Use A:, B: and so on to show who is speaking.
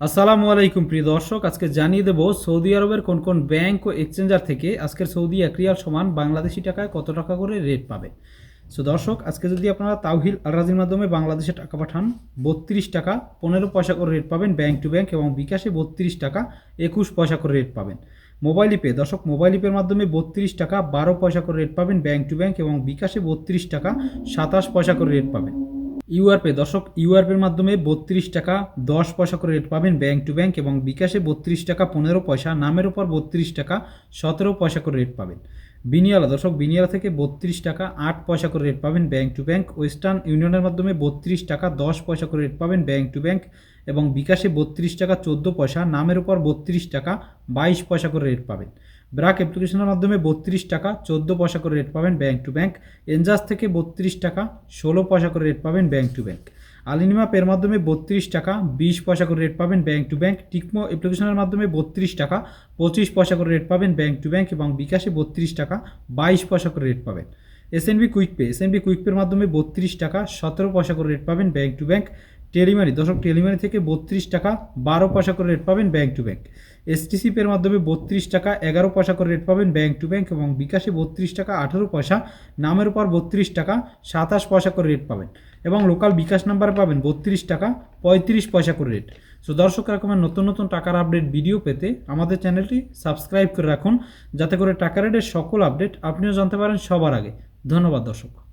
A: আসসালামু আলাইকুম, প্রিয় দর্শক। আজকে জানিয়ে দেব সৌদি আরবের কোন কোন ব্যাংক ও এক্সচেঞ্জার থেকে আজকের সৌদি রিয়াল সমান বাংলাদেশি টাকায় কত টাকা করে রেট পাবে। সো দর্শক, আজকে যদি আপনারা তাওহিল আল রাজির মাধ্যমে বাংলাদেশে টাকা পাঠান, বত্রিশ টাকা পনেরো পয়সা করে রেট পাবেন ব্যাংক টু ব্যাংক এবং বিকাশে বত্রিশ টাকা একুশ পয়সা করে রেট পাবেন। মোবাইল পে দর্শক, মোবাইল পের মাধ্যমে বত্রিশ টাকা বারো পয়সা করে রেট পাবেন ব্যাংক টু ব্যাংক এবং বিকাশে বত্রিশ টাকা সাতাশ পয়সা করে রেট পাবেন। ইউআরপে দর্শক ইউআরপের মাধ্যমে বত্রিশ টাকা দশ পয়সা করে রেট পাবেন ব্যাংক টু ব্যাংক এবং বিকাশে বত্রিশ টাকা পনেরো পয়সা, নামের উপর বত্রিশ টাকা সতেরো পয়সা করে রেট পাবেন। বিনিয়ালা, দর্শক, বিনিয়ালা থেকে বত্রিশ টাকা আট পয়সা করে রেট পাবেন ব্যাংক টু ব্যাংক ওয়েস্টার্ন ইউনিয়নের মাধ্যমে বত্রিশ টাকা দশ পয়সা করে রেট পাবেন ব্যাংক টু ব্যাংক এবং বিকাশে বত্রিশ টাকা চোদ্দ পয়সা, নামের উপর বত্রিশ টাকা বাইশ পয়সা করে রেট পাবেন। ব্রাক অ্যাপ্লিকেশনের মাধ্যমে বত্রিশ টাকা, চোদ্দ পয়সা করে রেট পাবেন ব্যাঙ্ক টু ব্যাঙ্ক এনজাস থেকে বত্রিশ টাকা, ষোলো পয়সা করে রেট পাবেন ব্যাঙ্ক টু ব্যাঙ্ক আলিনিমা পের মাধ্যমে বত্রিশ টাকা, বিশ পয়সা করে রেট পাবেন ব্যাঙ্ক টু ব্যাংক টিকমো অ্যাপ্লিকেশনের মাধ্যমে বত্রিশ টাকা, পঁচিশ পয়সা করে রেট পাবেন ব্যাঙ্ক টু ব্যাঙ্ক এবং বিকাশে বত্রিশ টাকা, বাইশ পয়সা করে রেট পাবেন। SNB quick pay SNB quick পের মাধ্যমে বত্রিশ টাকা সতেরো পয়সা করে রেট পাবেন ব্যাংক টু ব্যাংক টেলিমানি দশক টেলিমানি থেকে বত্রিশ টাকা বারো পয়সা করে রেট পাবেন ব্যাংক টু ব্যাংক এসটিসি পের মাধ্যমে বত্রিশ টাকা এগারো পয়সা করে রেট পাবেন ব্যাংক টু ব্যাংক এবং বিকাশে বত্রিশ টাকা আঠেরো পয়সা, নামের উপর বত্রিশ টাকা সাতাশ পয়সা করে রেট পাবেন। এবং লোকাল বিকাশ নাম্বারে পাবেন বত্রিশ টাকা পঁয়ত্রিশ পয়সা করে রেট সো দর্শক রকমের নতুন নতুন টাকার আপডেট ভিডিও পেতে আমাদের চ্যানেলটি সাবস্ক্রাইব করে রাখুন। যাতে করে টাকা রেটের সকল আপডেট আপনিও জানতে পারেন সবার আগে। ধন্যবাদ দর্শক।